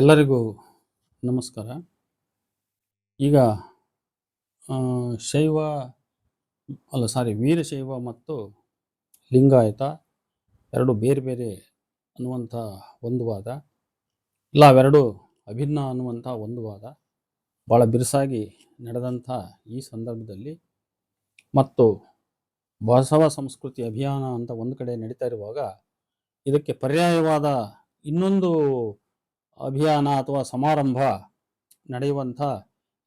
ಎಲ್ಲರಿಗೂ ನಮಸ್ಕಾರ. ಈಗ ಶೈವ, ಅಲ್ಲ ಸಾರಿ ವೀರಶೈವ ಮತ್ತು ಲಿಂಗಾಯತ ಎರಡು ಬೇರೆ ಬೇರೆ ಅನ್ನುವಂಥ ಒಂದು ವಾದ. ಇಲ್ಲ, ಅವೆರಡು ಅಭಿನ್ನ ಅನ್ನುವಂಥ ಒಂದು ವಾದ. ಭಾಳ ಬಿರುಸಾಗಿ ನಡೆದಂಥ ಈ ಸಂದರ್ಭದಲ್ಲಿ ಮತ್ತು ಬಸವ ಸಂಸ್ಕೃತಿ ಅಭಿಯಾನ ಅಂತ ಒಂದು ಕಡೆ ನಡೀತಾ ಇರುವಾಗ ಇದಕ್ಕೆ ಪರ್ಯಾಯವಾದ ಇನ್ನೊಂದು ಅಭಿಯಾನ ಅಥವಾ ಸಮಾರಂಭ ನಡೆಯುವಂಥ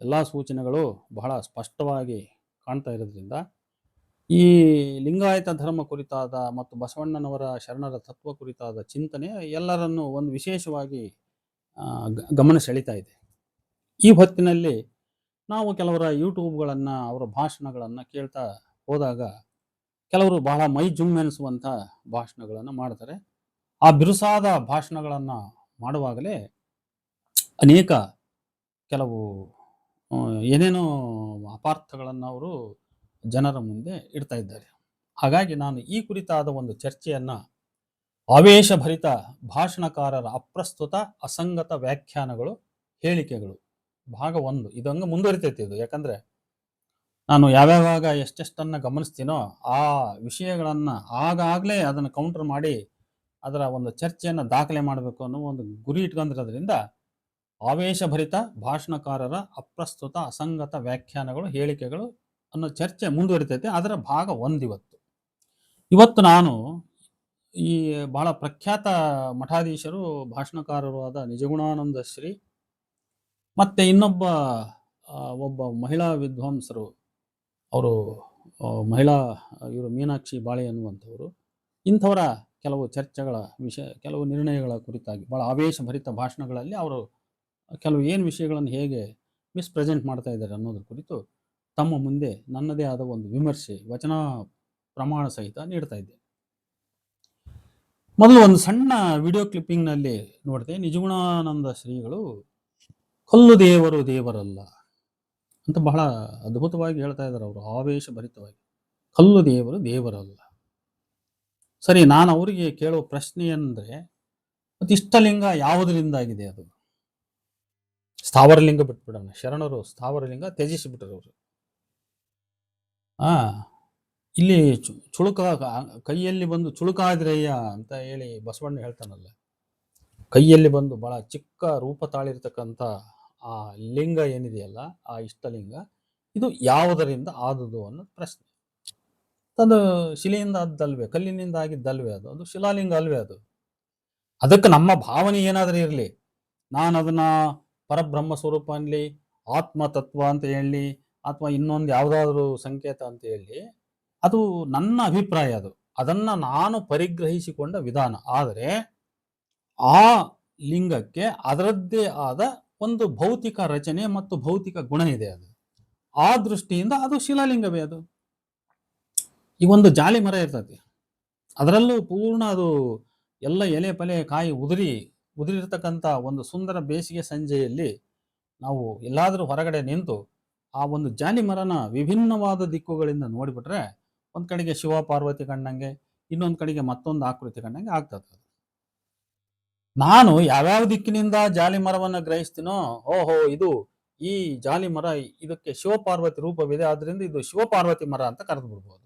ಎಲ್ಲ ಸೂಚನೆಗಳು ಬಹಳ ಸ್ಪಷ್ಟವಾಗಿ ಕಾಣ್ತಾ ಇರೋದ್ರಿಂದ ಈ ಲಿಂಗಾಯತ ಧರ್ಮ ಕುರಿತಾದ ಮತ್ತು ಬಸವಣ್ಣನವರ ಶರಣರ ತತ್ವ ಕುರಿತಾದ ಚಿಂತನೆ ಎಲ್ಲರನ್ನು ಒಂದು ವಿಶೇಷವಾಗಿ ಗಮನ ಸೆಳೀತಾ ಇದೆ. ಈ ಹೊತ್ತಿನಲ್ಲಿ ನಾವು ಕೆಲವರ ಯೂಟ್ಯೂಬ್ಗಳನ್ನು, ಅವರ ಭಾಷಣಗಳನ್ನು ಕೇಳ್ತಾ ಹೋದಾಗ ಕೆಲವರು ಬಹಳ ಮೈ ಜುಮ್ಮೆನಿಸುವಂಥ ಭಾಷಣಗಳನ್ನು ಮಾಡ್ತಾರೆ. ಆ ಬಿರುಸಾದ ಭಾಷಣಗಳನ್ನು ಮಾಡುವಾಗಲೇ ಅನೇಕ ಕೆಲವು ಏನೇನೋ ಅಪಾರ್ಥಗಳನ್ನು ಅವರು ಜನರ ಮುಂದೆ ಇಡ್ತಾ ಇದ್ದಾರೆ. ಹಾಗಾಗಿ ನಾನು ಈ ಕುರಿತಾದ ಒಂದು ಚರ್ಚೆಯನ್ನು ಆವೇಶಭರಿತ ಭಾಷಣಕಾರರ ಅಪ್ರಸ್ತುತ ಅಸಂಗತ ವ್ಯಾಖ್ಯಾನಗಳು, ಹೇಳಿಕೆಗಳು, ಭಾಗ ಒಂದು ಇದಂಗೆ ಮುಂದುವರಿತೈತಿ ಇದು. ಯಾಕಂದರೆ ನಾನು ಯಾವ್ಯಾವಾಗ ಎಷ್ಟೆಷ್ಟನ್ನು ಗಮನಿಸ್ತೀನೋ ಆ ವಿಷಯಗಳನ್ನು ಆಗಾಗಲೇ ಅದನ್ನು ಕೌಂಟರ್ ಮಾಡಿ ಅದರ ಒಂದು ಚರ್ಚೆಯನ್ನು ದಾಖಲೆ ಮಾಡಬೇಕು ಅನ್ನೋ ಒಂದು ಗುರಿ ಇಟ್ಕೊಂಡಿರೋದ್ರಿಂದ ಆವೇಶಭರಿತ ಭಾಷಣಕಾರರ ಅಪ್ರಸ್ತುತ ಅಸಂಗತ ವ್ಯಾಖ್ಯಾನಗಳು, ಹೇಳಿಕೆಗಳು ಅನ್ನೋ ಚರ್ಚೆ ಮುಂದುವರಿತೈತೆ. ಅದರ ಭಾಗ ಒಂದಿವತ್ತು ಇವತ್ತು. ನಾನು ಈ ಬಹಳ ಪ್ರಖ್ಯಾತ ಮಠಾಧೀಶರು, ಭಾಷಣಕಾರರು ಆದ ನಿಜಗುಣಾನಂದ ಶ್ರೀ ಮತ್ತೆ ಇನ್ನೊಬ್ಬ ಒಬ್ಬ ಮಹಿಳಾ ವಿದ್ವಾಂಸರು. ಅವರು ಮಹಿಳಾ, ಇವರು ಮೀನಾಕ್ಷಿ ಬಾಳೆ ಅನ್ನುವಂಥವರು ಇಂಥವರ ಕೆಲವು ಚರ್ಚೆಗಳ ವಿಷಯ, ಕೆಲವು ನಿರ್ಣಯಗಳ ಕುರಿತಾಗಿ ಭಾಳ ಆವೇಶಭರಿತ ಭಾಷಣಗಳಲ್ಲಿ ಅವರು ಕೆಲವು ಏನು ವಿಷಯಗಳನ್ನು ಹೇಗೆ ಮಿಸ್ಪ್ರೆಸೆಂಟ್ ಮಾಡ್ತಾ ಇದ್ದಾರೆ ಅನ್ನೋದ್ರ ಕುರಿತು ತಮ್ಮ ಮುಂದೆ ನನ್ನದೇ ಆದ ಒಂದು ವಿಮರ್ಶೆ, ವಚನ ಪ್ರಮಾಣ ಸಹಿತ ನೀಡ್ತಾ ಇದ್ದೆ ಮೊದಲು ಒಂದು ಸಣ್ಣ ವಿಡಿಯೋ ಕ್ಲಿಪ್ಪಿಂಗ್ನಲ್ಲಿ ನೋಡಿದೆ ನಿಜಗುಣಾನಂದ ಶ್ರೀಗಳು, ಕಲ್ಲು ದೇವರು ದೇವರಲ್ಲ ಅಂತ ಬಹಳ ಅದ್ಭುತವಾಗಿ ಹೇಳ್ತಾ ಇದ್ದಾರೆ ಅವರು, ಆವೇಶಭರಿತವಾಗಿ. ಕಲ್ಲು ದೇವರು ದೇವರಲ್ಲ ಸರಿ, ನಾನು ಅವರಿಗೆ ಕೇಳೋ ಪ್ರಶ್ನೆ ಅಂದರೆ ಮತ್ತು ಇಷ್ಟಲಿಂಗ ಯಾವುದರಿಂದಾಗಿದೆ ಅದು? ಸ್ಥಾವರಲಿಂಗ ಬಿಟ್ಬಿಡೋಣ. ಶರಣರು ಸ್ಥಾವರಲಿಂಗ ತ್ಯಜಿಸಿಬಿಟ್ರು ಅವರು ಆ, ಇಲ್ಲಿ ಚುಳುಕ, ಕೈಯಲ್ಲಿ ಬಂದು ಚುಳುಕಾದ್ರಯ್ಯ ಅಂತ ಹೇಳಿ ಬಸವಣ್ಣ ಹೇಳ್ತಾನಲ್ಲ. ಕೈಯಲ್ಲಿ ಬಂದು ಬಹಳ ಚಿಕ್ಕ ರೂಪ ತಾಳಿರ್ತಕ್ಕಂಥ ಆ ಲಿಂಗ ಏನಿದೆಯಲ್ಲ, ಆ ಇಷ್ಟಲಿಂಗ, ಇದು ಯಾವುದರಿಂದ ಆದುದು ಅನ್ನೋ ಪ್ರಶ್ನೆ. ಅದು ಶಿಲೆಯಿಂದ ಆದ್ದಲ್ವೇ ಕಲ್ಲಿನಿಂದ ಆಗಿದ್ದಲ್ವೇ ಅದು ಅದು ಶಿಲಾಲಿಂಗ ಅಲ್ವೇ ಅದು. ಅದಕ್ಕೆ ನಮ್ಮ ಭಾವನೆ ಏನಾದರೂ ಇರಲಿ, ನಾನು ಅದನ್ನ ಪರಬ್ರಹ್ಮ ಸ್ವರೂಪ ಅನ್ಲಿ, ಆತ್ಮ ತತ್ವ ಅಂತ ಹೇಳಿ, ಅಥವಾ ಇನ್ನೊಂದು ಯಾವುದಾದ್ರೂ ಸಂಕೇತ ಅಂತ ಹೇಳಿ, ಅದು ನನ್ನ ಅಭಿಪ್ರಾಯ ಅದು. ಅದನ್ನ ನಾನು ಪರಿಗ್ರಹಿಸಿಕೊಂಡ ವಿಧಾನ. ಆದರೆ ಆ ಲಿಂಗಕ್ಕೆ ಅದರದ್ದೇ ಆದ ಒಂದು ಭೌತಿಕ ರಚನೆ ಮತ್ತು ಭೌತಿಕ ಗುಣ ಇದೆ ಅದು. ಆ ದೃಷ್ಟಿಯಿಂದ ಅದು ಶಿಲಾಲಿಂಗವೇ ಅದು. ಈ ಒಂದು ಜಾಲಿ ಮರ ಇರ್ತೈತಿ ಅದರಲ್ಲೂ ಪೂರ್ಣ ಅದು ಎಲ್ಲ ಎಲೆ ಪಲೆ ಕಾಯಿ ಉದುರಿ, ಉದುರಿರ್ತಕ್ಕಂಥ ಒಂದು ಸುಂದರ ಬೇಸಿಗೆ ಸಂಜೆಯಲ್ಲಿ ನಾವು ಎಲ್ಲಾದರೂ ಹೊರಗಡೆ ನಿಂತು ಆ ಒಂದು ಜಾಲಿ ಮರನ ವಿಭಿನ್ನವಾದ ದಿಕ್ಕುಗಳಿಂದ ನೋಡಿಬಿಟ್ರೆ ಒಂದು ಕಡೆಗೆ ಶಿವ ಪಾರ್ವತಿ ಕಂಡಂಗೆ, ಇನ್ನೊಂದು ಕಡೆಗೆ ಮತ್ತೊಂದು ಆಕೃತಿ ಕಂಡಂಗೆ ಆಗ್ತದೆ. ನಾನು ಯಾವ್ಯಾವ ದಿಕ್ಕಿನಿಂದ ಜಾಲಿ ಮರವನ್ನ ಗ್ರಹಿಸ್ತೀನೋ, ಓಹೋ ಇದು ಈ ಜಾಲಿ ಮರ ಇದಕ್ಕೆ ಶಿವಪಾರ್ವತಿ ರೂಪವಿದೆ, ಆದ್ರಿಂದ ಇದು ಶಿವಪಾರ್ವತಿ ಮರ ಅಂತ ಕರೆದು ಬಿಡ್ಬೋದು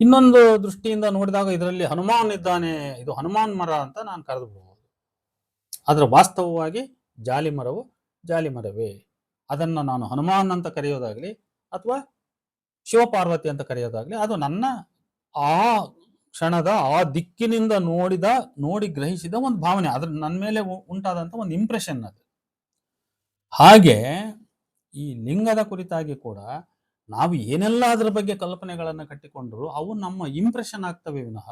ಇನ್ನೊಂದು ದೃಷ್ಟಿಯಿಂದ ನೋಡಿದಾಗ ಇದರಲ್ಲಿ ಹನುಮಾನ್ ಇದ್ದಾನೆ, ಇದು ಹನುಮಾನ್ ಮರ ಅಂತ ನಾನು ಕರೆದು ಬಿಡಬಹುದು ಆದ್ರೆ ವಾಸ್ತವವಾಗಿ ಜಾಲಿ ಮರವು ಜಾಲಿ ಮರವೇ. ಅದನ್ನು ನಾನು ಹನುಮಾನ್ ಅಂತ ಕರೆಯೋದಾಗಲಿ ಅಥವಾ ಶಿವಪಾರ್ವತಿ ಅಂತ ಕರೆಯೋದಾಗಲಿ, ಅದು ನನ್ನ ಆ ಕ್ಷಣದ, ಆ ದಿಕ್ಕಿನಿಂದ ನೋಡಿದ, ನೋಡಿ ಗ್ರಹಿಸಿದ ಒಂದು ಭಾವನೆ. ಅದ್ರ ನನ್ನ ಮೇಲೆ ಉ- ಉಂಟಾದಂತ ಒಂದು ಇಂಪ್ರೆಷನ್ ಅದು. ಹಾಗೆ ಈ ಲಿಂಗದ ಕುರಿತಾಗಿ ಕೂಡ ನಾವು ಏನೆಲ್ಲ ಅದರ ಬಗ್ಗೆ ಕಲ್ಪನೆಗಳನ್ನು ಕಟ್ಟಿಕೊಂಡ್ರು ಅವು ನಮ್ಮ ಇಂಪ್ರೆಷನ್ ಆಗ್ತವೆ ವಿನಃ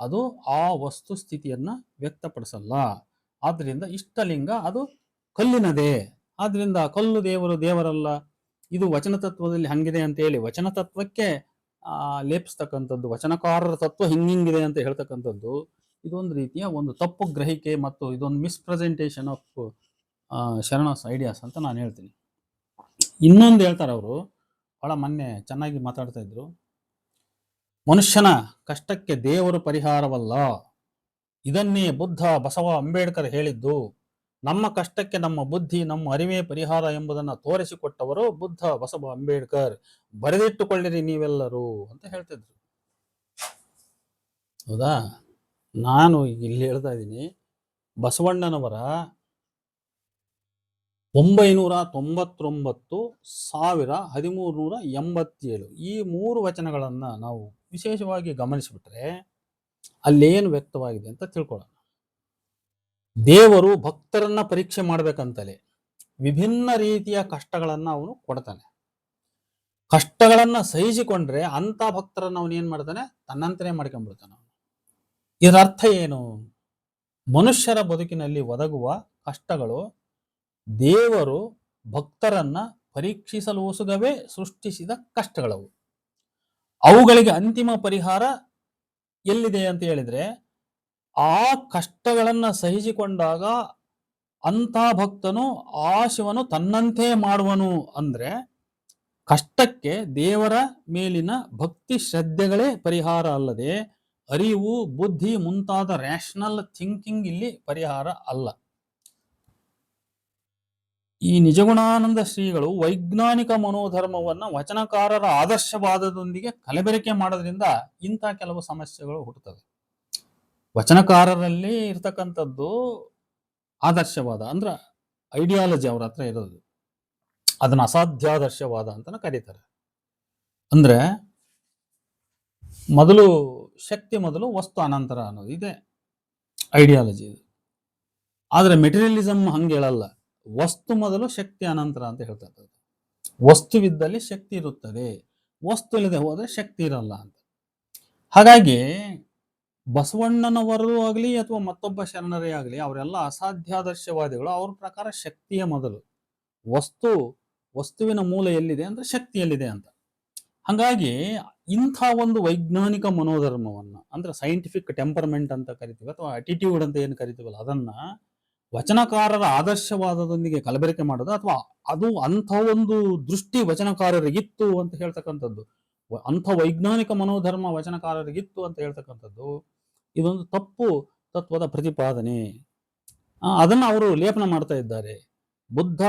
ಅದು ಆ ವಸ್ತು ಸ್ಥಿತಿಯನ್ನ ವ್ಯಕ್ತಪಡಿಸಲ್ಲ. ಆದ್ರಿಂದ ಇಷ್ಟಲಿಂಗ ಅದು ಕಲ್ಲಿನದೇ. ಆದ್ರಿಂದ ಕಲ್ಲು ದೇವರು ದೇವರಲ್ಲ. ಇದು ವಚನ ತತ್ವದಲ್ಲಿ ಹಂಗಿದೆ ಅಂತ ಹೇಳಿ ವಚನ ತತ್ವಕ್ಕೆ ಲೇಪಿಸ್ತಕ್ಕಂಥದ್ದು, ವಚನಕಾರರ ತತ್ವ ಹಿಂಗಿಂಗಿದೆ ಅಂತ ಹೇಳ್ತಕ್ಕಂಥದ್ದು, ಇದೊಂದು ರೀತಿಯ ಒಂದು ತಪ್ಪು ಗ್ರಹಿಕೆ ಮತ್ತು ಇದೊಂದು ಮಿಸ್ಪ್ರೆಸೆಂಟೇಷನ್ ಆಫ್ ಶರಣಸ್ ಐಡಿಯಾಸ್ ಅಂತ ನಾನು ಹೇಳ್ತೀನಿ. ಇನ್ನೊಂದು ಹೇಳ್ತಾರೆ ಅವರು ಬಹಳ ಮೊನ್ನೆ ಚೆನ್ನಾಗಿ ಮಾತಾಡ್ತಾ ಇದ್ರು. ಮನುಷ್ಯನ ಕಷ್ಟಕ್ಕೆ ದೇವರು ಪರಿಹಾರವಲ್ಲ. ಇದನ್ನೇ ಬುದ್ಧ ಬಸವ ಅಂಬೇಡ್ಕರ್ ಹೇಳಿದ್ದು. ನಮ್ಮ ಕಷ್ಟಕ್ಕೆ ನಮ್ಮ ಬುದ್ಧಿ, ನಮ್ಮ ಅರಿವೇ ಪರಿಹಾರ ಎಂಬುದನ್ನು ತೋರಿಸಿಕೊಟ್ಟವರು ಬುದ್ಧ ಬಸವ ಅಂಬೇಡ್ಕರ್. ಬರೆದಿಟ್ಟುಕೊಳ್ಳಿರಿ ನೀವೆಲ್ಲರೂ ಅಂತ ಹೇಳ್ತಿದ್ರು ಹೌದಾ? ನಾನು ಇಲ್ಲಿ ಹೇಳ್ತಾ ಇದ್ದೀನಿ, ಬಸವಣ್ಣನವರ ಒಂಬೈನೂರ ತೊಂಬತ್ತೊಂಬತ್ತು ಸಾವಿರ ಹದಿಮೂರು ನೂರ ಎಂಬತ್ತೇಳು ಈ ಮೂರು ವಚನಗಳನ್ನು ನಾವು ವಿಶೇಷವಾಗಿ ಗಮನಿಸಿಬಿಟ್ರೆ ಅಲ್ಲೇನು ವ್ಯಕ್ತವಾಗಿದೆ ಅಂತ ತಿಳ್ಕೊಳ್ಳೋಣ. ದೇವರು ಭಕ್ತರನ್ನ ಪರೀಕ್ಷೆ ಮಾಡ್ಬೇಕಂತಲೇ ವಿಭಿನ್ನ ರೀತಿಯ ಕಷ್ಟಗಳನ್ನು ಅವನು ಕೊಡ್ತಾನೆ. ಕಷ್ಟಗಳನ್ನು ಸಹಿಸಿಕೊಂಡ್ರೆ ಅಂತ ಭಕ್ತರನ್ನ ಅವನು ಏನು ಮಾಡ್ತಾನೆ? ತನ್ನಂತನೇ ಮಾಡ್ಕೊಂಡ್ಬಿಡ್ತಾನೆ ಅವನು. ಇದರ ಅರ್ಥ ಏನು? ಮನುಷ್ಯರ ಬದುಕಿನಲ್ಲಿ ಒದಗುವ ಕಷ್ಟಗಳು ದೇವರು ಭಕ್ತರನ್ನ ಪರೀಕ್ಷಿಸಲೋಸುಗವೇ ಸೃಷ್ಟಿಸಿದ ಕಷ್ಟಗಳವು. ಅವುಗಳಿಗೆ ಅಂತಿಮ ಪರಿಹಾರ ಎಲ್ಲಿದೆ ಅಂತ ಹೇಳಿದ್ರೆ, ಆ ಕಷ್ಟಗಳನ್ನು ಸಹಿಸಿಕೊಂಡಾಗ ಅಂತ ಭಕ್ತನು ಆ ಶಿವನು ತನ್ನಂತೆ ಮಾಡುವನು ಅಂದ್ರೆ ಕಷ್ಟಕ್ಕೆ ದೇವರ ಮೇಲಿನ ಭಕ್ತಿ ಶ್ರದ್ಧೆಗಳೇ ಪರಿಹಾರ ಅಲ್ಲದೆ ಅರಿವು, ಬುದ್ಧಿ ಮುಂತಾದ ರ್ಯಾಷನಲ್ ಥಿಂಕಿಂಗ್ ಇಲ್ಲಿ ಪರಿಹಾರ ಅಲ್ಲ. ಈ ನಿಜಗುಣಾನಂದ ಶ್ರೀಗಳು ವೈಜ್ಞಾನಿಕ ಮನೋಧರ್ಮವನ್ನ ವಚನಕಾರರ ಆದರ್ಶವಾದದೊಂದಿಗೆ ಕಲಬೆರಕೆ ಮಾಡೋದ್ರಿಂದ ಇಂಥ ಕೆಲವು ಸಮಸ್ಯೆಗಳು ಹುಟ್ಟುತ್ತವೆ. ವಚನಕಾರರಲ್ಲಿ ಇರ್ತಕ್ಕಂಥದ್ದು ಆದರ್ಶವಾದ ಅಂದ್ರ ಐಡಿಯಾಲಜಿ ಅವ್ರ ಹತ್ರ ಇರೋದು. ಅದನ್ನ ಅಸಾಧ್ಯಾದರ್ಶವಾದ ಅಂತ ಕರೀತಾರೆ. ಅಂದ್ರೆ ಮೊದಲು ಶಕ್ತಿ ಮೊದಲು ವಸ್ತು ಅನಂತರ ಅನ್ನೋದು ಇದೆ. ಐಡಿಯಾಲಜಿ ಇದು. ಆದರೆ ಮೆಟೀರಿಯಲಿಸಮ್ ಹಂಗೆ ಹೇಳಲ್ಲ. ವಸ್ತು ಮೊದಲು ಶಕ್ತಿ ಅನಂತರ ಅಂತ ಹೇಳ್ತಾರೆ ವಸ್ತುವಿದ್ದಲ್ಲಿ ಶಕ್ತಿ ಇರುತ್ತದೆ. ವಸ್ತು ಇಲ್ಲದೆ ಹೋದರೆ ಶಕ್ತಿ ಇರಲ್ಲ ಅಂತ. ಹಾಗಾಗಿ ಬಸವಣ್ಣನವರು ಆಗಲಿ ಅಥವಾ ಮತ್ತೊಬ್ಬ ಶರಣರೇ ಆಗಲಿ ಅವರೆಲ್ಲ ಅಸಾಧ್ಯಾದರ್ಶವಾದಿಗಳು. ಅವ್ರ ಪ್ರಕಾರ ಶಕ್ತಿಯ ಮೊದಲು. ವಸ್ತು, ವಸ್ತುವಿನ ಮೂಲ ಎಲ್ಲಿದೆ ಅಂದ್ರೆ ಶಕ್ತಿ ಎಲ್ಲಿದೆ ಅಂತ. ಹಾಗಾಗಿ ಇಂಥ ಒಂದು ವೈಜ್ಞಾನಿಕ ಮನೋಧರ್ಮವನ್ನು ಅಂದ್ರೆ ಸೈಂಟಿಫಿಕ್ ಟೆಂಪರ್ಮೆಂಟ್ ಅಂತ ಕರಿತೀವಿ ಅಥವಾ ಅಟಿಟ್ಯೂಡ್ ಅಂತ ಏನು ಕರಿತೀವಲ್ಲ ಅದನ್ನ ವಚನಕಾರರ ಆದರ್ಶವಾದದೊಂದಿಗೆ ಕಲಬೆರಕೆ ಮಾಡೋದು ಅಥವಾ ಅದು ಅಂಥ ಒಂದು ದೃಷ್ಟಿ ವಚನಕಾರರಿಗಿತ್ತು ಅಂತ ಹೇಳ್ತಕ್ಕಂಥದ್ದು. ಅಂಥ ವೈಜ್ಞಾನಿಕ ಮನೋಧರ್ಮ ವಚನಕಾರರಿಗಿತ್ತು ಅಂತ ಹೇಳ್ತಕ್ಕಂಥದ್ದು. ಇದೊಂದು ತಪ್ಪು ತತ್ವದ ಪ್ರತಿಪಾದನೆ. ಅದನ್ನು ಅವರು ಲೇಪನ ಮಾಡ್ತಾ ಇದ್ದಾರೆ. ಬುದ್ಧ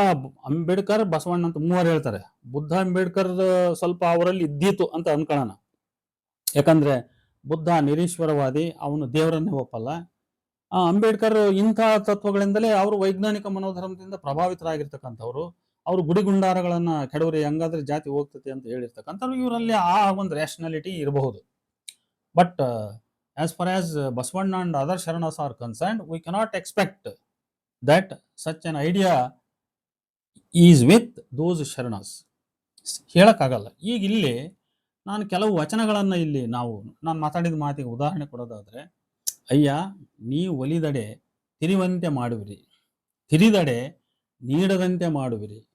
ಅಂಬೇಡ್ಕರ್, ಬಸವಣ್ಣ ಅಂತ ಮೂವರು ಹೇಳ್ತಾರೆ. ಬುದ್ಧ ಅಂಬೇಡ್ಕರ್ ಸ್ವಲ್ಪ ಅವರಲ್ಲಿ ಇದ್ದೀತು ಅಂತ ಅನ್ಕೊಳ್ಳೋಣ ಯಾಕಂದ್ರೆ ಬುದ್ಧ ನಿರೀಶ್ವರವಾದಿ, ಅವನು ದೇವರನ್ನೇ ಒಪ್ಪಲ್ಲ. ಅಂಬೇಡ್ಕರ್ ಇಂಥ ತತ್ವಗಳಿಂದಲೇ ಅವರು ವೈಜ್ಞಾನಿಕ ಮನೋಧರ್ಮದಿಂದ ಪ್ರಭಾವಿತರಾಗಿರ್ತಕ್ಕಂಥವ್ರು, ಅವರು ಗುಡಿಗುಂಡಾರಗಳನ್ನ ಕೆಡವ್ರಿ, ಹಂಗಾದ್ರೆ ಜಾತಿ ಹೋಗ್ತತಿ ಅಂತ ಹೇಳಿರ್ತಕ್ಕಂಥವ್ರು, ಇವರಲ್ಲಿ ಆ ಒಂದು ರ್ಯಾಷನಾಲಿಟಿ ಇರಬಹುದು. But as far as Basavanna and other sharanas are concern we cannot expect that such an idea is with those sharanas. ಹೇಳಕ್ಕಾಗಲ್ಲ. ಈಗ ಇಲ್ಲಿ ನಾನು ಕೆಲವು ವಚನಗಳನ್ನು ಇಲ್ಲಿ ನಾವು, ನಾನು ಮಾತಾಡಿದ ಮಾತಿಗೆ ಉದಾಹರಣೆ ಕೊಡೋದಾದ್ರೆ ಅಯ್ಯ ನೀ ಒಲಿದಡೆ ತಿರಿವಂತೆ ಮಾಡುವಿರಿ. ತಿರಿದಡೆ ನೀಡದಂತೆ ಮಾಡುವಿರಿ.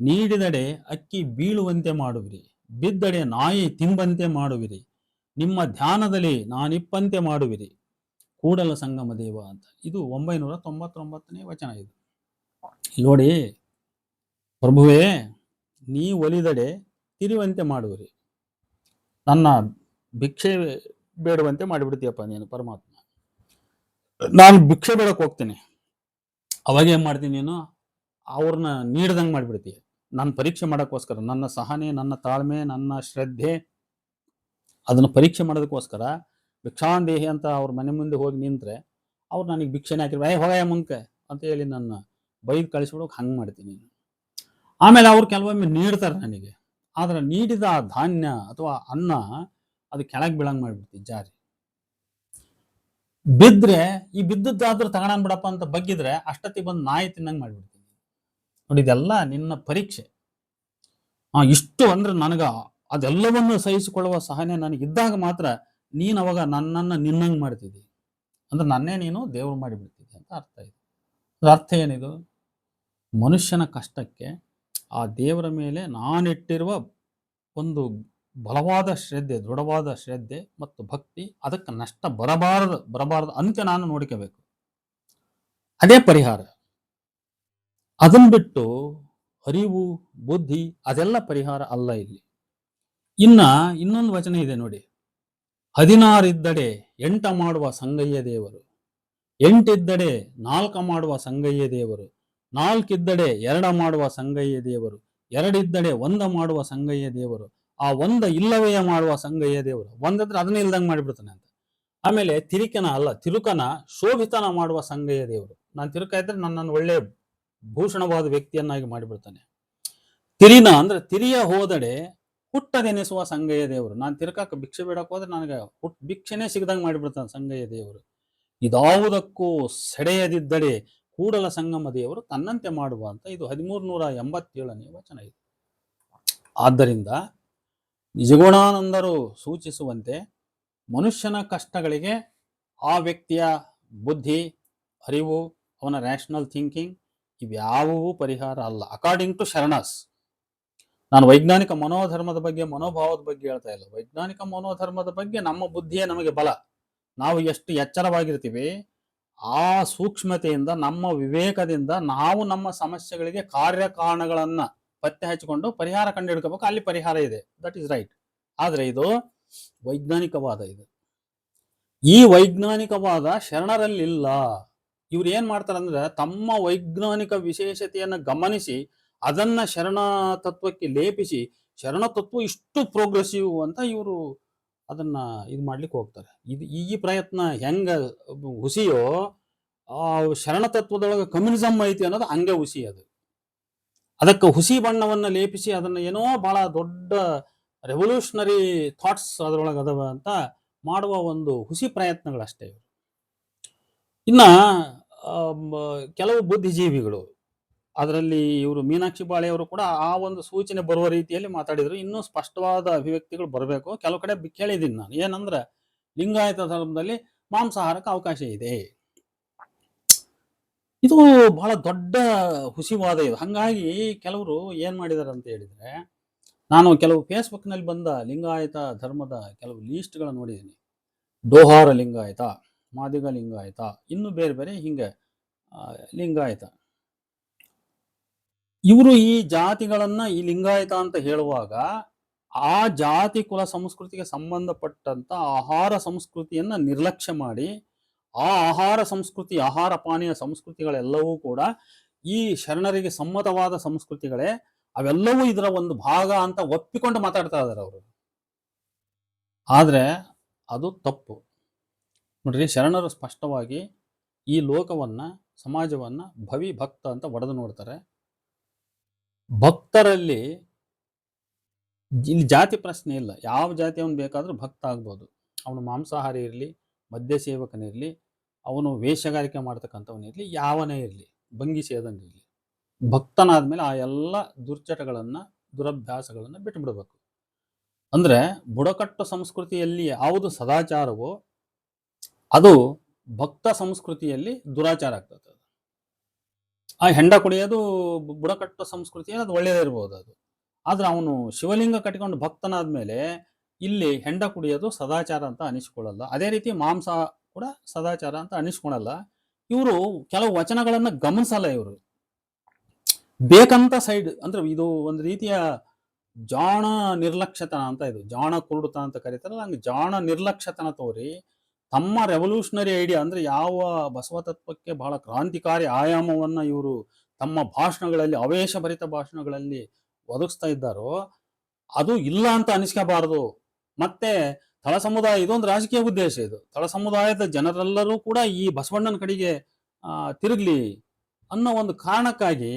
ನೀಡಿದಡೆ ಅಕ್ಕಿ ಬೀಳುವಂತೆ ಮಾಡುವಿರಿ. ಬಿದ್ದಡೆ ನಾಯಿ ತಿಂಬಂತೆ ಮಾಡುವಿರಿ. ನಿಮ್ಮ ಧ್ಯಾನದಲ್ಲಿ ನಾನಿಪ್ಪಂತೆ ಮಾಡುವಿರಿ. ಕೂಡಲ ಸಂಗಮ ದೇವ ಅಂತ. ಇದು ಒಂಬೈನೂರ ತೊಂಬತ್ತೊಂಬತ್ತನೇ ವಚನ ಇದು. ನೋಡಿ, ಪ್ರಭುವೇ ನೀ ಒಲಿದಡೆ ತಿರಿವಂತೆ ಮಾಡುವಿರಿ. ನನ್ನ ಭಿಕ್ಷೆ ಬೇಡುವಂತೆ ಮಾಡಿಬಿಡ್ತೀಯಪ್ಪ ನೀನು ಪರಮಾತ್ಮ. ನಾನು ಭಿಕ್ಷೆ ಬೇಡಕ್ಕೆ ಹೋಗ್ತೀನಿ. ಅವಾಗ ಏನ್ ಮಾಡ್ತೀನಿ ನೀನು? ಅವ್ರನ್ನ ನೀಡ್ದಂಗೆ ಮಾಡಿಬಿಡ್ತೀಯ ನಾನು ಪರೀಕ್ಷೆ ಮಾಡೋಕ್ಕೋಸ್ಕರ, ನನ್ನ ಸಹನೆ, ನನ್ನ ತಾಳ್ಮೆ, ನನ್ನ ಶ್ರದ್ಧೆ ಅದನ್ನು ಪರೀಕ್ಷೆ ಮಾಡೋದಕ್ಕೋಸ್ಕರ ಭಿಕ್ಷಾಂದೇಹಿ ಅಂತ ಅವ್ರ ಮನೆ ಮುಂದೆ ಹೋಗಿ ನಿಂತರೆ ಅವ್ರು ನನಗೆ ಭಿಕ್ಷೆನೇ ಹಾಕಿರ್ ಏ ಹೋಗಯ್ಯ ಮುಂಕೆ ಅಂತ ಹೇಳಿ ನನ್ನ ಬೈದು ಕಳಿಸ್ಬಿಡೋಕೆ ಹಂಗೆ ಮಾಡ್ತೀನಿ ಆಮೇಲೆ ಅವ್ರು ಕೆಲವೊಮ್ಮೆ ನೀಡ್ತಾರೆ ನನಗೆ. ಆದ್ರೆ ನೀಡಿದ ಧಾನ್ಯ ಅಥವಾ ಅನ್ನ ಅದು ಕೆಳಗೆ ಬೀಳಂಗೆ ಮಾಡ್ಬಿಡ್ತೀನಿ ಜಾರಿ. ಬಿದ್ರೆ, ಈ ಬಿದ್ದದ್ದಾದ್ರೂ ತಗೊಂಡ್ ಬಿಡಪ್ಪ ಅಂತ ಬಗ್ಗಿದ್ರೆ ಅಷ್ಟೊತ್ತಿಗೆ ಬಂದು ನಾಯಿ ತಿನ್ನಂಗ್ ಮಾಡಿಬಿಡ್ತೀನಿ. ನೋಡಿ, ಇದೆಲ್ಲ ನಿನ್ನ ಪರೀಕ್ಷೆ. ಆ, ಇಷ್ಟು ಅಂದ್ರೆ ನನಗ ಅದೆಲ್ಲವನ್ನು ಸಹಿಸಿಕೊಳ್ಳುವ ಸಹನೆ ನನಗಿದ್ದಾಗ ಮಾತ್ರ ನೀನ್ ಅವಾಗ ನನ್ನನ್ನು ನಿನ್ನಂಗ್ ಮಾಡ್ತಿದ್ದಿ ಅಂದ್ರೆ ನನ್ನೇ ನೀನು ದೇವ್ರು ಮಾಡಿಬಿಡ್ತಿದ್ದೆ ಅಂತ ಅರ್ಥ ಇದೆ. ಅದ್ರ ಅರ್ಥ ಏನಿದು? ಮನುಷ್ಯನ ಕಷ್ಟಕ್ಕೆ ಆ ದೇವರ ಮೇಲೆ ನಾನಿಟ್ಟಿರುವ ಒಂದು ಬಲವಾದ ಶ್ರದ್ಧೆ, ದೃಢವಾದ ಶ್ರದ್ಧೆ ಮತ್ತು ಭಕ್ತಿ ಅದಕ್ಕೆ ನಷ್ಟ ಬರಬಾರದು ಬರಬಾರದು ಅಂತ ನಾನು ನೋಡ್ಕೋಬೇಕು. ಅದೇ ಪರಿಹಾರ. ಅದನ್ನು ಬಿಟ್ಟು ಅರಿವು, ಬುದ್ಧಿ ಅದೆಲ್ಲ ಪರಿಹಾರ ಅಲ್ಲ ಇಲ್ಲಿ. ಇನ್ನ ಇನ್ನೊಂದು ವಚನ ಇದೆ ನೋಡಿ. ಹದಿನಾರಿದ್ದಡೆ ಎಂಟ ಮಾಡುವ ಸಂಗಯ್ಯ ದೇವರು. ಎಂಟಿದ್ದಡೆ ನಾಲ್ಕ ಮಾಡುವ ಸಂಗಯ್ಯ ದೇವರು. ನಾಲ್ಕಿದ್ದಡೆ ಎರಡ ಮಾಡುವ ಸಂಗಯ್ಯ ದೇವರು. ಎರಡಿದ್ದಡೆ ಒಂದ ಮಾಡುವ ಸಂಗಯ್ಯ ದೇವರು. ಆ ಒಂದ ಇಲ್ಲವೇ ಮಾಡುವ ಸಂಗಯ್ಯ ದೇವರು? ಒಂದಂದ್ರೆ ಅದನ್ನ ಇಲ್ದಂಗೆ ಮಾಡಿಬಿಡ್ತಾನೆ ಅಂತ. ಆಮೇಲೆ ತಿರುಕನ ಅಲ್ಲ, ತಿರುಕನ ಶೋಭಿತನ ಮಾಡುವ ಸಂಗಯ್ಯ ದೇವರು? ನಾನು ತಿರುಕ ಇದ್ರೆ ನನ್ನನ್ನು ಒಳ್ಳೆ ಭೂಷಣವಾದ ವ್ಯಕ್ತಿಯನ್ನಾಗಿ ಮಾಡಿಬಿಡ್ತಾನೆ. ತಿರಿನ ಅಂದ್ರೆ ತಿರಿಯ ಹೋದಡೆ ಹುಟ್ಟದೆನಿಸುವ ಸಂಗಯ್ಯ ದೇವರು? ನಾನು ತಿರುಕಕ್ಕೆ ಭಿಕ್ಷೆ ಬೇಡಕ್ಕೆ ಹೋದ್ರೆ ನನಗೆ ಹುಟ್ ಭಿಕ್ಷೆನೇ ಸಿಗದಂಗೆ ಮಾಡಿಬಿಡ್ತಾನೆ ಸಂಗಯ್ಯ ದೇವರು. ಇದಾವುದಕ್ಕೂ ಸೆಡೆಯದಿದ್ದಡೆ ಕೂಡಲ ಸಂಗಮ ದೇವರು ತನ್ನಂತೆ ಮಾಡುವ ಅಂತ ಇದು ಹದಿಮೂರು ನೂರ ಎಂಬತ್ತೇಳನೇ ವಚನ ಇದು. ಆದ್ದರಿಂದ ನಿಜಗುಣಾನಂದರು ಸೂಚಿಸುವಂತೆ ಮನುಷ್ಯನ ಕಷ್ಟಗಳಿಗೆ ಆ ವ್ಯಕ್ತಿಯ ಬುದ್ಧಿ, ಅರಿವು, ಅವನ ರ್ಯಾಷನಲ್ ಥಿಂಕಿಂಗ್ ಇವ್ಯಾವುವೂ ಪರಿಹಾರ ಅಲ್ಲ. ಅಕಾರ್ಡಿಂಗ್ ಟು ಶರಣಸ್ ನಾನು ವೈಜ್ಞಾನಿಕ ಮನೋಧರ್ಮದ ಬಗ್ಗೆ, ಮನೋಭಾವದ ಬಗ್ಗೆ ಹೇಳ್ತಾ ಇಲ್ಲ. ವೈಜ್ಞಾನಿಕ ಮನೋಧರ್ಮದ ಬಗ್ಗೆ ನಮ್ಮ ಬುದ್ಧಿಯೇ ನಮಗೆ ಬಲ. ನಾವು ಎಷ್ಟು ಎಚ್ಚರವಾಗಿರ್ತೀವಿ, ಆ ಸೂಕ್ಷ್ಮತೆಯಿಂದ, ನಮ್ಮ ವಿವೇಕದಿಂದ ನಾವು ನಮ್ಮ ಸಮಸ್ಯೆಗಳಿಗೆ ಕಾರ್ಯಕಾರಣಗಳನ್ನ ಪತ್ತೆ ಹಚ್ಚಿಕೊಂಡು ಪರಿಹಾರ ಕಂಡುಹಿಡ್ಕೋಬೇಕು, ಅಲ್ಲಿ ಪರಿಹಾರ ಇದೆ. ದಟ್ ಈಸ್ ರೈಟ್ ಆದರೆ ಇದು ವೈಜ್ಞಾನಿಕವಾದ ಇದು. ಈ ವೈಜ್ಞಾನಿಕವಾದ ಶರಣರಲ್ಲಿಲ್ಲ. ಇವ್ರು ಏನ್ ಮಾಡ್ತಾರೆ ಅಂದ್ರೆ ತಮ್ಮ ವೈಜ್ಞಾನಿಕ ವಿಶೇಷತೆಯನ್ನು ಗಮನಿಸಿ, ಅದನ್ನ ಶರಣ ತತ್ವಕ್ಕೆ ಲೇಪಿಸಿ, ಶರಣ ತತ್ವ ಇಷ್ಟು ಪ್ರೋಗ್ರೆಸಿವ್ ಅಂತ ಇವರು ಅದನ್ನ ಇದು ಮಾಡ್ಲಿಕ್ಕೆ ಹೋಗ್ತಾರೆ. ಇದು ಈ ಪ್ರಯತ್ನ ಹೆಂಗ ಹುಸಿಯೋ, ಆ ಶರಣ ತತ್ವದೊಳಗೆ ಕಮ್ಯುನಿಸಮ್ ಐತಿ ಅನ್ನೋದು ಹಂಗೆ ಹುಸಿ ಅದು. ಅದಕ್ಕೆ ಹುಸಿ ಬಣ್ಣವನ್ನು ಲೇಪಿಸಿ ಅದನ್ನ ಏನೋ ಬಹಳ ದೊಡ್ಡ ರೆವಲ್ಯೂಷನರಿ ಥಾಟ್ಸ್ ಅದರೊಳಗೆ ಅದಾವ ಅಂತ ಮಾಡುವ ಒಂದು ಹುಸಿ ಪ್ರಯತ್ನಗಳಷ್ಟೇ ಇವು ಇನ್ನ ಕೆಲವು ಬುದ್ಧಿಜೀವಿಗಳು, ಅದರಲ್ಲಿ ಇವರು ಮೀನಾಕ್ಷಿ ಬಾಳೆಯವರು ಕೂಡ ಆ ಒಂದು ಸೂಚನೆ ಬರುವ ರೀತಿಯಲ್ಲಿ ಮಾತಾಡಿದರು. ಇನ್ನೂ ಸ್ಪಷ್ಟವಾದ ಅಭಿವ್ಯಕ್ತಿಗಳು ಬರಬೇಕು. ಕೆಲವು ಕಡೆ ಕೇಳಿದ್ದೀನಿ ನಾನು. ಏನಂದ್ರೆ, ಲಿಂಗಾಯತ ಧರ್ಮದಲ್ಲಿ ಮಾಂಸಾಹಾರಕ್ಕೆ ಅವಕಾಶ ಇದೆ. ಇದು ಬಹಳ ದೊಡ್ಡ ಹುಸಿವಾದ ಇದು. ಹಂಗಾಗಿ ಕೆಲವರು ಏನ್ ಮಾಡಿದಾರೆ ಅಂತ ಹೇಳಿದ್ರೆ, ನಾನು ಕೆಲವು ಫೇಸ್ಬುಕ್ನಲ್ಲಿ ಬಂದ ಲಿಂಗಾಯತ ಧರ್ಮದ ಕೆಲವು ಲೀಸ್ಟ್ಗಳನ್ನು ನೋಡಿದ್ದೀನಿ ಡೋಹಾರ ಲಿಂಗಾಯತ, ಮಾದಿಗ ಲಿಂಗಾಯತ, ಇನ್ನು ಬೇರೆ ಬೇರೆ ಹಿಂಗೆ ಲಿಂಗಾಯತ. ಇವರು ಈ ಜಾತಿಗಳನ್ನ ಈ ಲಿಂಗಾಯತ ಅಂತ ಹೇಳುವಾಗ ಆ ಜಾತಿ, ಕುಲ, ಸಂಸ್ಕೃತಿಗೆ ಸಂಬಂಧಪಟ್ಟಂತ ಆಹಾರ, ಸಂಸ್ಕೃತಿಯನ್ನ ನಿರ್ಲಕ್ಷ್ಯ ಮಾಡಿ ಆ ಆಹಾರ ಸಂಸ್ಕೃತಿ, ಆಹಾರ ಪಾನೀಯ ಸಂಸ್ಕೃತಿಗಳೆಲ್ಲವೂ ಕೂಡ ಈ ಶರಣರಿಗೆ ಸಮ್ಮತವಾದ ಸಂಸ್ಕೃತಿಗಳೇ. ಅವೆಲ್ಲವೂ ಇದರ ಒಂದು ಭಾಗ ಅಂತ ಒಪ್ಪಿಕೊಂಡು ಮಾತಾಡ್ತಾ ಇದಾರೆ ಅವರು. ಆದರೆ ಅದು ತಪ್ಪು. ನೋಡ್ರಿ, ಶರಣರು ಸ್ಪಷ್ಟವಾಗಿ ಈ ಲೋಕವನ್ನ, ಸಮಾಜವನ್ನ ಭವಿ ಭಕ್ತ ಅಂತ ಒಡೆದು ನೋಡ್ತಾರೆ. ಭಕ್ತರಲ್ಲಿ ಇಲ್ಲಿ ಜಾತಿ ಪ್ರಶ್ನೆ ಇಲ್ಲ. ಯಾವ ಜಾತಿಯವನು ಬೇಕಾದ್ರೂ ಭಕ್ತ ಆಗ್ಬೋದು. ಅವನು ಮಾಂಸಾಹಾರಿ ಇರಲಿ ಮದ್ಯ ಸೇವಕನಿರಲಿ ಅವನು ವೇಷಗಾರಿಕೆ ಮಾಡ್ತಕ್ಕಂಥವನಿರಲಿ ಯಾವನೇ ಇರಲಿ, ಭಂಗಿ ಭಕ್ತನಾದ ಮೇಲೆ ಆ ಎಲ್ಲ ದುರ್ಚಟಗಳನ್ನ, ದುರಭ್ಯಾಸಗಳನ್ನ ಬಿಟ್ಟು ಬಿಡಬೇಕು ಅಂದ್ರೆ ಬುಡಕಟ್ಟು ಸಂಸ್ಕೃತಿಯಲ್ಲಿ ಯಾವುದು ಸದಾಚಾರವೋ, ಅದು ಭಕ್ತ ಸಂಸ್ಕೃತಿಯಲ್ಲಿ ದುರಾಚಾರ ಆಗ್ತದೆ ಅದು. ಆ ಹೆಂಡ ಕುಡಿಯೋದು ಬುಡಕಟ್ಟು ಸಂಸ್ಕೃತಿಯಲ್ಲಿ ಅದು ಒಳ್ಳೆಯದಿರ್ಬೋದು ಅದು ಆದ್ರೆ ಅವನು ಶಿವಲಿಂಗ ಕಟ್ಟಿಕೊಂಡು ಭಕ್ತನಾದ್ಮೇಲೆ ಇಲ್ಲಿ ಹೆಂಡ ಕುಡಿಯೋದು ಸದಾಚಾರ ಅಂತ ಅನಿಸ್ಕೊಳ್ಳಲ್ಲ. ಅದೇ ರೀತಿ ಮಾಂಸ ಕೂಡ ಸದಾಚಾರ ಅಂತ ಅನಿಸ್ಕೊಳಲ್ಲ. ಇವರು ಕೆಲವು ವಚನಗಳನ್ನು ಗಮನಿಸಲ್ಲ ಇವರು. ಬೇಕಂತ ಸೈಡ್ ಅಂದ್ರೆ ಇದು ಒಂದು ರೀತಿಯ ಜಾಣ ನಿರ್ಲಕ್ಷ್ಯತನ ಅಂತ ಇದು. ಜಾಣ ಕುರುಡುತ ಅಂತ ಕರೀತಾರಲ್ಲ, ಹಂಗೆ ಜಾಣ ನಿರ್ಲಕ್ಷ್ಯತನ ತೋರಿ ತಮ್ಮ ರೆವಲ್ಯೂಷನರಿ ಐಡಿಯಾ ಅಂದ್ರೆ ಯಾವ ಬಸವ ತತ್ವಕ್ಕೆ ಬಹಳ ಕ್ರಾಂತಿಕಾರಿ ಆಯಾಮವನ್ನ ಇವರು ತಮ್ಮ ಭಾಷಣಗಳಲ್ಲಿ, ಆವೇಶಭರಿತ ಭಾಷಣಗಳಲ್ಲಿ ಒದಗಿಸ್ತಾ ಇದ್ದಾರೋ ಅದು ಇಲ್ಲ ಅಂತ ಅನಿಸ್ಕೋಬಾರದು. ಮತ್ತೆ ತಳ ಸಮುದಾಯ, ಇದೊಂದು ರಾಜಕೀಯ ಉದ್ದೇಶ ಇದು. ತಳ ಸಮುದಾಯದ ಜನರೆಲ್ಲರೂ ಕೂಡ ಈ ಬಸವಣ್ಣನ ಕಡೆಗೆ ತಿರುಗ್ಲಿ ಅನ್ನೋ ಒಂದು ಕಾರಣಕ್ಕಾಗಿ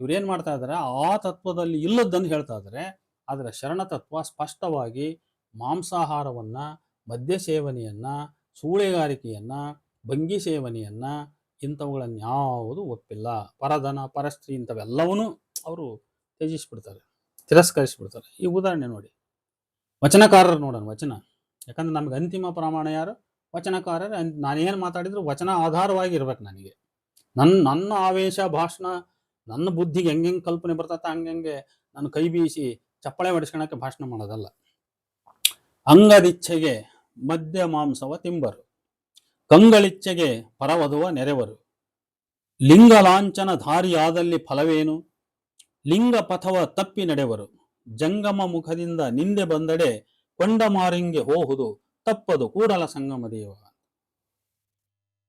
ಇವ್ರು ಏನ್ ಮಾಡ್ತಾ ಇದ್ದಾರೆ ಆ ತತ್ವದಲ್ಲಿ ಇಲ್ಲದ್ದನ್ನು ಹೇಳ್ತಾ ಇದ್ದಾರೆ ಅದರ ಶರಣ ತತ್ವ ಸ್ಪಷ್ಟವಾಗಿ ಮಾಂಸಾಹಾರವನ್ನ, ಮದ್ಯ ಸೇವನೆಯನ್ನ, ಸೂಳೆಗಾರಿಕೆಯನ್ನ, ಭಂಗಿ ಸೇವನೆಯನ್ನ ಇಂಥವುಗಳನ್ನ ಯಾವುದು ಒಪ್ಪಿಲ್ಲ. ಪರಧನ, ಪರಸ್ತ್ರೀ ಇಂಥವೆಲ್ಲವನ್ನೂ ಅವರು ತ್ಯಜಿಸ್ಬಿಡ್ತಾರೆ, ತಿರಸ್ಕರಿಸ್ಬಿಡ್ತಾರೆ. ಈ ಉದಾಹರಣೆ ನೋಡಿ. ವಚನಕಾರರು ನೋಡೋಣ, ವಚನ. ಯಾಕಂದ್ರೆ ನಮ್ಗೆ ಅಂತಿಮ ಪ್ರಮಾಣ ಯಾರು? ವಚನಕಾರರು. ನಾನೇನು ಮಾತಾಡಿದ್ರು ವಚನ ಆಧಾರವಾಗಿ ಇರ್ಬೇಕು ನನಗೆ. ನನ್ನ ನನ್ನ ಆವೇಶ, ಭಾಷಣ, ನನ್ನ ಬುದ್ಧಿಗೆ ಹೆಂಗೆಂಗೆ ಕಲ್ಪನೆ ಬರ್ತತ್ತ ಹಂಗಂಗೆ ನಾನು ಕೈ ಬೀಸಿ ಚಪ್ಪಳೆ ಹೊಡಿಸ್ಕೊಳಕ್ಕೆ ಭಾಷಣ ಮಾಡೋದಲ್ಲ. ಅಂಗದಿಚ್ಛೆಗೆ ಮದ್ಯ ಮಾಂಸವ ತಿಂಬರು. ಕಂಗಳಿಚ್ಛೆಗೆ ಪರವಧುವ ನೆರೆವರು. ಲಿಂಗ ಲಾಂಛನ ಧಾರಿಯಾದಲ್ಲಿ ಫಲವೇನು? ಲಿಂಗ ಪಥವ ತಪ್ಪಿ ನಡೆವರು. ಜಂಗಮ ಮುಖದಿಂದ ನಿಂದೆ ಬಂದಡೆ ಕೊಂಡ ಮಾರಿಂಗೆ ಹೋಹುದು ತಪ್ಪದು ಕೂಡಲ ಸಂಗಮ ದೇವ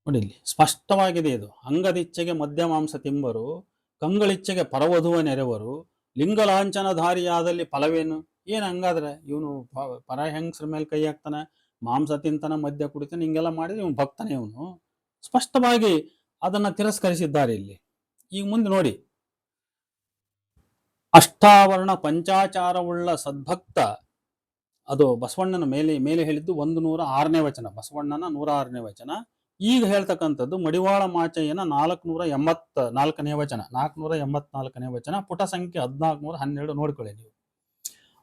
ನೋಡಿ ಇಲ್ಲಿ ಸ್ಪಷ್ಟವಾಗಿದೆ ಇದು. ಅಂಗದಿಚ್ಛೆಗೆ ಮಧ್ಯ ಮಾಂಸ ತಿಂಬರು ಕಂಗಳಿಚ್ಛೆಗೆ ಪರವಧುವ ನೆರೆವರು, ಲಿಂಗಲಾಂಛನಧಾರಿಯಾದಲ್ಲಿ ಫಲವೇನು? ಏನು ಹಂಗಾದ್ರೆ? ಇವನು ಪರ ಹೆಂಗಸ್ರ ಮೇಲೆ ಕೈ ಹಾಕ್ತಾನೆ, ಮಾಂಸ ತಿಂತಾನೆ, ಮದ್ಯ ಕುಡಿತಾನೆ, ಹಿಂಗೆಲ್ಲ ಮಾಡಿದ್ರೆ ಇವನು ಭಕ್ತನೇ ಇವನು. ಸ್ಪಷ್ಟವಾಗಿ ಅದನ್ನ ತಿರಸ್ಕರಿಸಿದ್ದಾರೆ ಇಲ್ಲಿ. ಈಗ ಮುಂದೆ ನೋಡಿ. ಅಷ್ಟಾವರಣ ಪಂಚಾಚಾರವುಳ್ಳ ಸದ್ಭಕ್ತ, ಅದು ಬಸವಣ್ಣನ ಮೇಲೆ ಮೇಲೆ ಹೇಳಿದ್ದು ಒಂದು ನೂರ ಆರನೇ ವಚನ, ಬಸವಣ್ಣನ ನೂರ ಆರನೇ ವಚನ. ಈಗ ಹೇಳ್ತಕ್ಕಂಥದ್ದು ಮಡಿವಾಳ ಮಾಚಯ್ಯನ ನಾಲ್ಕುನೂರ ಎಂಬತ್ತ, ನಾಲ್ಕನೇ ವಚನ, ನಾಲ್ಕುನೂರ ಎಂಬತ್ನಾಲ್ಕನೇ ವಚನ, ಪುಟ ಸಂಖ್ಯೆ ಹದಿನಾಲ್ಕುನೂರ ಹನ್ನೆರಡು ನೋಡ್ಕೊಳ್ಳಿ ನೀವು.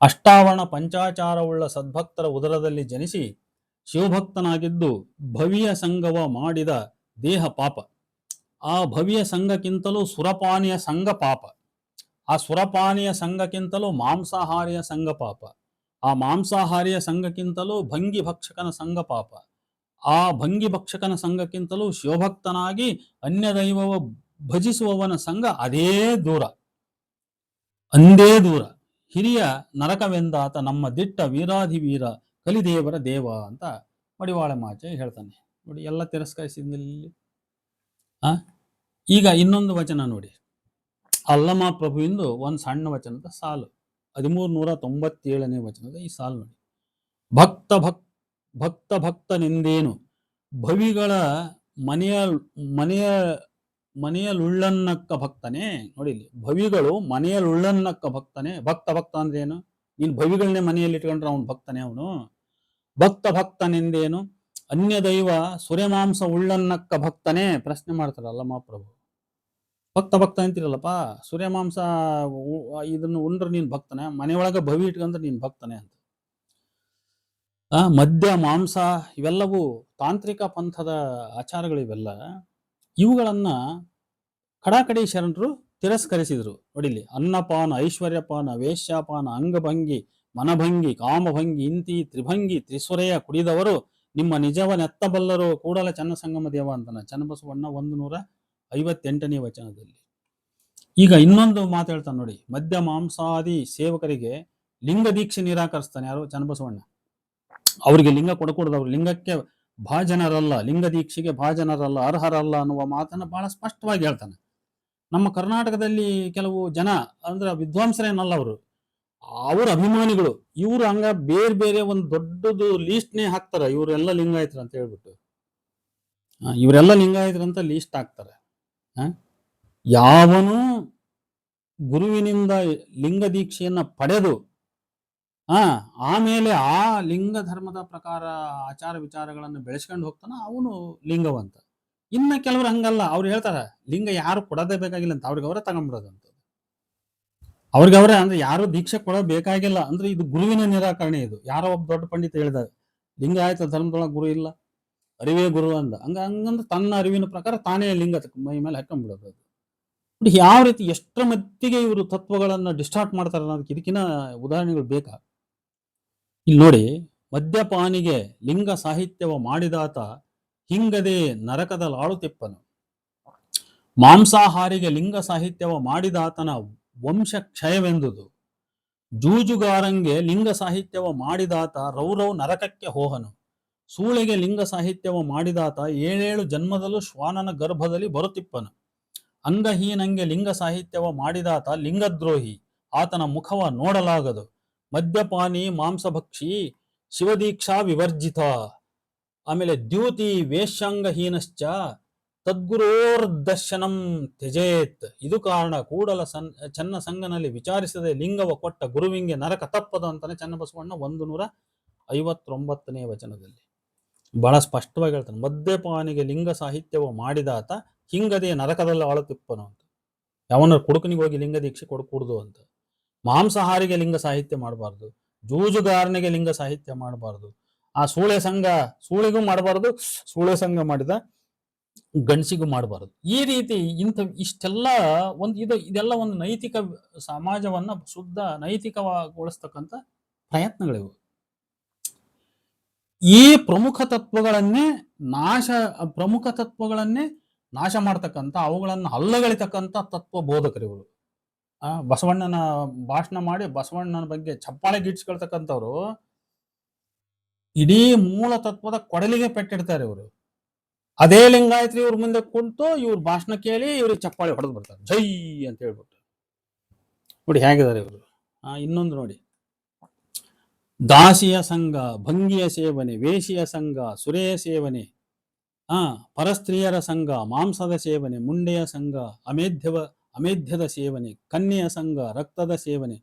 ಅಷ್ಟಾವರಣ ಪಂಚಾಚಾರವುಳ್ಳ ಸದ್ಭಕ್ತರ ಉದರದಲ್ಲಿ ಜನಿಸಿ ಶಿವಭಕ್ತನಾಗಿದ್ದು ಭವಿಯ ಸಂಗವ ಮಾಡಿದ ದೇಹ ಪಾಪ. ಆ ಭವಿಯ ಸಂಘಕ್ಕಿಂತಲೂ ಸುರಪಾನಿಯ ಸಂಘ ಪಾಪ. ಆ ಸುರಪಾನಿಯ ಸಂಘಕ್ಕಿಂತಲೂ ಮಾಂಸಾಹಾರಿಯ ಸಂಘ ಪಾಪ. ಆ ಮಾಂಸಾಹಾರಿಯ ಸಂಘಕ್ಕಿಂತಲೂ ಭಂಗಿ ಭಕ್ಷಕನ ಸಂಘ ಪಾಪ. ಆ ಭಂಗಿ ಭಕ್ಷಕನ ಸಂಘಕ್ಕಿಂತಲೂ ಶಿವಭಕ್ತನಾಗಿ ಅನ್ಯ ದೈವವ ಭಜಿಸುವವನ ಸಂಘ ಅದೇ ದೂರ. ಅಂದೇ ದೂರ. ಹಿರಿಯ ನರಕವೆಂದಾತ ನಮ್ಮ ದಿಟ್ಟ ವೀರಾಧಿವೀರ ಕಲಿದೇವರ ದೇವ ಅಂತ ಮಡಿವಾಳ ಮಾಚೆ ಹೇಳ್ತಾನೆ. ನೋಡಿ ಎಲ್ಲ ತಿರಸ್ಕರಿಸಿದಲ್ಲಿ ಆ? ಈಗ ಇನ್ನೊಂದು ವಚನ ನೋಡಿ. ಅಲ್ಲಮ ಪ್ರಭುವಿಂದು ಒಂದು ಸಣ್ಣ ವಚನದ ಸಾಲು. ಹದಿಮೂರು ನೂರ ತೊಂಬತ್ತೇಳನೇ ವಚನದ ಈ ಸಾಲು ನೋಡಿ. ಭಕ್ತ ಭಕ್, ಭಕ್ತ ಭಕ್ತನೆಂದೇನು? ಭವಿಗಳ ಮನೆಯ ಮನೆಯ ಮನೆಯಲುಳ್ಳನ್ನಕ್ಕ ಭಕ್ತನೇ. ನೋಡಿ ಭವಿಗಳು ಮನೆಯಲುಳ್ಳನ್ನಕ್ಕ ಭಕ್ತನೇ. ಭಕ್ತ ಭಕ್ತ ಅಂದ್ರೆ ಏನು ನೀನು ಭವಿಗಳನ್ನೇ ಮನೆಯಲ್ಲಿ ಇಟ್ಕೊಂಡ್ರೆ ಅವನು ಭಕ್ತನೇ ಅವನು. ಭಕ್ತ ಭಕ್ತನೆಂದೇನು? ಅನ್ಯ ದೈವ ಸುರೆಮಾಂಸ ಉಳ್ಳನ್ನಕ್ಕ ಭಕ್ತನೇ. ಪ್ರಶ್ನೆ ಮಾಡ್ತಾರಲ್ಲ ಮಹಾಪ್ರಭು ಭಕ್ತ ಭಕ್ತ ಅಂತಿರಲ್ಲಪ್ಪ ಸೂರ್ಯಮಾಂಸ ಇದನ್ನು ಉಂಡ್ರೆ ನೀನ್ ಭಕ್ತನೆ, ಮನೆಯೊಳಗ ಭವಿ ಇಟ್ಕೊಂಡ್ರೆ ನೀನ್ ಭಕ್ತನೆ ಅಂತ. ಆ, ಮದ್ಯ, ಮಾಂಸ ಇವೆಲ್ಲವೂ ತಾಂತ್ರಿಕ ಪಂಥದ ಆಚಾರಗಳಿವೆಲ್ಲ. ಇವುಗಳನ್ನ ಕಡಾಕಡಿ ಶರಣರು ತಿರಸ್ಕರಿಸಿದ್ರು. ನೋಡಿಲಿ ಅನ್ನಪಾನ, ಐಶ್ವರ್ಯಪಾನ, ವೇಶ್ಯಾಪಾನ, ಅಂಗಭಂಗಿ, ಮನಭಂಗಿ, ಕಾಮಭಂಗಿ, ಇಂತಿ, ತ್ರಿಭಂಗಿ, ತ್ರಿಸುರೆಯ ಕುಡಿದವರು ನಿಮ್ಮ ನಿಜವನೆತ್ತಬಲ್ಲರು ಕೂಡಲ ಚನ್ನಸಂಗಮ ದೇವ ಅಂತಾನ. ಚನ್ನಬಸವಣ್ಣ ಒಂದು ನೂರ ಐವತ್ತೆಂಟನೇ ವಚನದಲ್ಲಿ. ಈಗ ಇನ್ನೊಂದು ಮಾತು ಹೇಳ್ತಾನೆ ನೋಡಿ. ಮದ್ಯ ಮಾಂಸಾದಿ ಸೇವಕರಿಗೆ ಲಿಂಗ ದೀಕ್ಷೆ ನಿರಾಕರಿಸ್ತಾನೆ ಯಾರು? ಚನ್ನಬಸವಣ್ಣ. ಅವರಿಗೆ ಲಿಂಗ ಕೊಡಕೂಡದು ಅವ್ರು. ಲಿಂಗಕ್ಕೆ ಭಾಜನರಲ್ಲ, ಲಿಂಗ ದೀಕ್ಷೆಗೆ ಭಾಜನರಲ್ಲ, ಅರ್ಹರಲ್ಲ ಅನ್ನುವ ಮಾತನ್ನು ಬಹಳ ಸ್ಪಷ್ಟವಾಗಿ ಹೇಳ್ತಾನೆ. ನಮ್ಮ ಕರ್ನಾಟಕದಲ್ಲಿ ಕೆಲವು ಜನ ಅಂದ್ರೆ ವಿದ್ವಾಂಸರೇನಲ್ಲ ಅವರು? ಅವ್ರ ಅಭಿಮಾನಿಗಳು. ಇವರು ಹಂಗ ಬೇರೆ ಬೇರೆ ಒಂದು ದೊಡ್ಡದು ಲೀಸ್ಟ್ನೇ ಹಾಕ್ತಾರೆ. ಇವರೆಲ್ಲ ಲಿಂಗಾಯತರು ಅಂತ ಹೇಳ್ಬಿಟ್ಟು. ಇವರೆಲ್ಲ ಲಿಂಗಾಯತರು ಅಂತ ಲೀಸ್ಟ್ ಹಾಕ್ತಾರೆ? ಯಾವನು ಗುರುವಿನಿಂದ ಲಿಂಗ ದೀಕ್ಷೆಯನ್ನ ಪಡೆದು ಆ ಆಮೇಲೆ ಆ ಲಿಂಗ ಧರ್ಮದ ಪ್ರಕಾರ ಆಚಾರ ವಿಚಾರಗಳನ್ನು ಬೆಳೆಸ್ಕೊಂಡು ಹೋಗ್ತಾನ ಅವನು ಲಿಂಗವಂತ. ಇನ್ನ ಕೆಲವರು ಹಂಗಲ್ಲ, ಅವ್ರು ಹೇಳ್ತಾರ, ಲಿಂಗ ಯಾರು ಕೊಡದೇ ಬೇಕಾಗಿಲ್ಲ ಅಂತ, ಅವ್ರಿಗೆ ಅವರೇ ತಗೊಂಡ್ಬಿಡೋದಂತ ಅವ್ರಿಗೆ ಅವರೇ ಅಂದ್ರೆ ಯಾರು ದೀಕ್ಷೆ ಕೊಡ ಬೇಕಾಗಿಲ್ಲ ಅಂದ್ರೆ ಇದು ಗುರುವಿನ ನಿರಾಕರಣೆ ಇದು. ಯಾರೋ ಒಬ್ಬ ದೊಡ್ಡ ಪಂಡಿತ ಹೇಳಿದ, ಲಿಂಗ ಆಯ್ತು, ಧರ್ಮದೊಳಗೆ ಗುರು ಇಲ್ಲ. ಅರಿವೇ ಗುರು ಅಂದ. ಹಂಗ ಹಂಗಂದ್ರೆ ತನ್ನ ಅರಿವಿನ ಪ್ರಕಾರ ತಾನೇ ಲಿಂಗ ಮೈ ಮೇಲೆ ಹಾಕೊಂಡ್ಬಿಡೋದು ಅದು. ಯಾವ ರೀತಿ ಎಷ್ಟರ ಮಟ್ಟಿಗೆ ಇವರು ತತ್ವಗಳನ್ನ ಡಿಸ್ಟಾರ್ಟ್ ಮಾಡ್ತಾರೆ ಅನ್ನೋದಕ್ಕೆ ಇದಕ್ಕಿನ ಉದಾಹರಣೆಗಳು ಬೇಕಾ? ಇಲ್ಲಿ ನೋಡಿ, ಮದ್ಯಪಾನಿಗೆ ಲಿಂಗ ಸಾಹಿತ್ಯವ ಮಾಡಿದಾತ ಹಿಂಗದೆ ನರಕದ ಲಾಳುತಿಪ್ಪನು ಮಾಂಸಾಹಾರಿಗೆ ಲಿಂಗ ಸಾಹಿತ್ಯವ ಮಾಡಿದಾತನ ವಂಶ ಕ್ಷಯವೆಂದುದು. ಜೂಜುಗಾರಂಗೆ ಲಿಂಗ ಸಾಹಿತ್ಯವ ಮಾಡಿದಾತ ರೌರವ್ ನರಕಕ್ಕೆ ಹೋಹನು. ಸೂಳೆಗೆ ಲಿಂಗ ಸಾಹಿತ್ಯವ ಮಾಡಿದಾತ ಏಳೇಳು ಜನ್ಮದಲ್ಲೂ ಶ್ವಾನನ ಗರ್ಭದಲ್ಲಿ ಬರುತ್ತಿಪ್ಪನು. ಅಂಗಹೀನಂಗೆ ಲಿಂಗ ಸಾಹಿತ್ಯವ ಮಾಡಿದಾತ ಲಿಂಗದ್ರೋಹಿ. ಆತನ ಮುಖವ ನೋಡಲಾಗದು. ಮದ್ಯಪಾನಿ ಮಾಂಸಭಕ್ಷಿ ಶಿವದೀಕ್ಷಾ ವಿವರ್ಜಿತ. ಆಮೇಲೆ ದ್ಯೂತಿ ವೇಶ್ಯಾಂಗಹೀನಶ್ಚ ತದ್ಗುರೋರ್ದರ್ಶನಂ ತ್ಯಜೇತ್. ಇದು ಕಾರಣ ಕೂಡಲ ಸನ್ ಚನ್ನ ಸಂಗನಲ್ಲಿ ವಿಚಾರಿಸದೆ ಲಿಂಗವ ಕೊಟ್ಟ ಗುರುವಿಂಗೆ ನರಕ ತಪ್ಪದ ಅಂತಾನೆ ಚನ್ನಬಸವಣ್ಣ ಒಂದು ನೂರ ಐವತ್ತೊಂಬತ್ತನೇ ವಚನದಲ್ಲಿ. ಬಹಳ ಸ್ಪಷ್ಟವಾಗಿ ಹೇಳ್ತಾನೆ, ಮದ್ಯಪಾನಿಗೆ ಲಿಂಗ ಸಾಹಿತ್ಯವ ಮಾಡಿದಾತ ಹಿಂಗದೆ ನರಕದಲ್ಲಿ ಆಳುತ್ತಿಪ್ಪನು ಅಂತ. ಯಾವನ ಕುಡುಕನಿಗೆ ಹೋಗಿ ಲಿಂಗ ದೀಕ್ಷೆ ಕೊಡಕೂಡ್ದು ಅಂತ. ಮಾಂಸಾಹಾರಿಗೆ ಲಿಂಗ ಸಾಹಿತ್ಯ ಮಾಡಬಾರ್ದು, ಜೂಜುಗಾರನಿಗೆ ಲಿಂಗ ಸಾಹಿತ್ಯ ಮಾಡಬಾರ್ದು, ಆ ಸೂಳೆ ಸಂಘ ಸೂಳೆಗೂ ಮಾಡಬಾರ್ದು, ಸೂಳೆ ಸಂಘ ಮಾಡಿದ ಗಣಸಿಗೂ ಮಾಡಬಾರ್ದು. ಈ ರೀತಿ ಇಂಥ ಇಷ್ಟೆಲ್ಲ ಒಂದು ಇದು ಇದೆಲ್ಲ ಒಂದು ನೈತಿಕ ಸಮಾಜವನ್ನ ಶುದ್ಧ ನೈತಿಕಗೊಳಿಸ್ತಕ್ಕಂಥ ಪ್ರಯತ್ನಗಳಿವು. ಈ ಪ್ರಮುಖ ತತ್ವಗಳನ್ನೇ ನಾಶ, ಪ್ರಮುಖ ತತ್ವಗಳನ್ನೇ ನಾಶ ಮಾಡ್ತಕ್ಕಂಥ, ಅವುಗಳನ್ನು ಹಲ್ಲಗಳಿತಕ್ಕಂಥ ತತ್ವ ಬೋಧಕರಿವರು ಆ, ಬಸವಣ್ಣನ ಭಾಷಣ ಮಾಡಿ ಬಸವಣ್ಣನ ಬಗ್ಗೆ ಚಪ್ಪಾಳೆ ಗಿಟ್ಸ್ಕೊಳ್ತಕ್ಕಂಥವ್ರು ಇಡೀ ಮೂಲ ತತ್ವದ ಕೊಡಲಿಗೆ ಪೆಟ್ಟಿಡ್ತಾರೆ ಇವರು. ಅದೇ ಲಿಂಗಾಯತ್ರಿ ಇವ್ರ ಮುಂದೆ ಕುಂತು ಇವ್ರ ಭಾಷಣ ಕೇಳಿ ಇವ್ರಿಗೆ ಚಪ್ಪಾಳೆ ಹೊಡೆದು ಬರ್ತಾರೆ ಜೈ ಅಂತ ಹೇಳ್ಬಿಟ್ಟು. ನೋಡಿ ಹೇಗಿದ್ದಾರೆ ಇವರು. ಇನ್ನೊಂದು ನೋಡಿ. ದಾಸಿಯ ಸಂಘ, ಭಂಗಿಯ ಸೇವನೆ ವೇಶಿಯ ಸಂಘ, ಸುರೆಯ ಸೇವನೆ ಆ ಪರಸ್ತ್ರೀಯರ ಸಂಘ, ಮಾಂಸದ ಸೇವನೆ, ಮುಂಡೆಯ ಸಂಘ, ಅಮೇಧ್ಯವ, ಅಮೇಧ್ಯದ ಸೇವನೆ, ಕನ್ಯೆಯ ಸಂಘ, ರಕ್ತದ ಸೇವನೆ,